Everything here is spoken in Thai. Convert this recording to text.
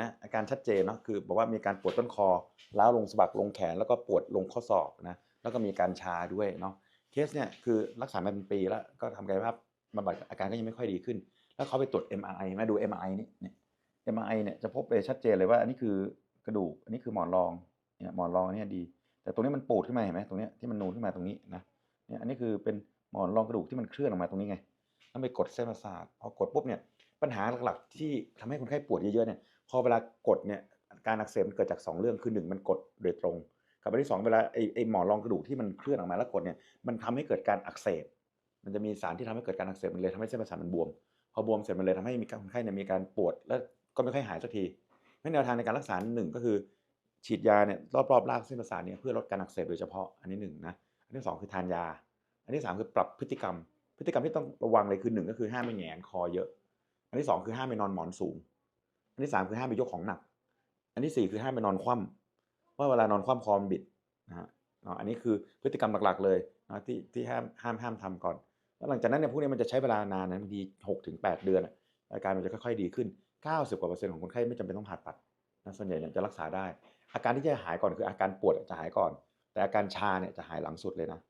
นะอาการชัดเจนเนาะคือบอกว่ามีการปวดต้นคอล้าวลงสะบักลงแขนแล้วก็ปวดลงข้อศอกนะแล้วก็มีการชาด้วยเนาะเคสเนี่ยคือรักษามาเป็นปีแล้วก็ทำกายภาพบำบัดอาการก็ยังไม่ค่อยดีขึ้น แล้วเขาไปตรวจ MRI มาดู MRI นี่เนี่ย MRI เนี่ยจะพบเลยชัดเจนเลยว่าอันนี้คือกระดูกอันนี้คือหมอนรองเนี่ยหมอนรองอันเนี่ยดี แต่ตรงนี้มันปูดขึ้นมาเห็นไหมตรงนี้ที่มันนูนขึ้นมาตรงนี้นะเนี่ยอันนี้คือเป็นหมอนรองกระดูกที่มันเคลื่อนออกมาตรงนี้ไงแล้วไปกดเส้นประสาทพอกดปุ๊บเนี่ย ปัญหาหลักๆที่ทำให้คนไข้ปวดเยอะๆเนี่ยพอเวลากดเนี่ยการอักเสบมันเกิดจากสองเรื่องคือหนึ่งมันกดโดยตรงกับอันที่สองเวลาไอ้ไอ้หมอนรองกระดูกที่มันเคลื่อนออกมาแล้วกดเนี่ยมันทำให้เกิดการอักเสบ มันจะมีสารที่ทำให้เกิดการอักเสบมันเลยทำให้เส้นประสาทมันบวม พอบวมเสร็จมันเลยทำให้มีคนไข้เนี่ยมีการปวดแล้วก็ไม่ค่อยหายสักทีงั้นแนวทางในการรักษาหนึ่งก็คือ ฉีดยาเนี่ยรอบๆรากเส้นประสาทเนี่ยเพื่อลดการอักเสบโดยเฉพาะอันนี้หนึ่งนะอันที่สองคือทานยา อันที่สามคือปรับพฤติกรรม พฤติกรรมที่ต้องระวังเลยคือหนึ่งก็คือห้ามไปแหงนคอเยอะ อันที่สองคือห้ามไปนอนหมอนสูง อันที่สามคือห้ามไปยกของหนัก อันที่สี่คือห้ามไปนอนคว่ำว่าเวลานอนคว่ำคอมันบิดนะฮะอันนี้คือพฤติกรรมหลักๆ เลยนะที่ที่ห้ามห้ามห้ามทำก่อน แล้วหลังจากนั้นเนี่ยพวกนี้มันจะใช้เวลานานนะบางทีหกถึงแปดเดือนอะอาการมันจะค่อยๆดีขึ้น 90กว่าเปอร์เซ็นต์ของคนไข้ไม่จำเป็นต้องผ่าตัดนะส่วนใหญ่เนี่ยจะรักษาได้ อาการที่จะหายก่อนคืออาการปวดจะหายก่อน แต่อาการชาเนี่ยจะหายหลังสุดเลยนะ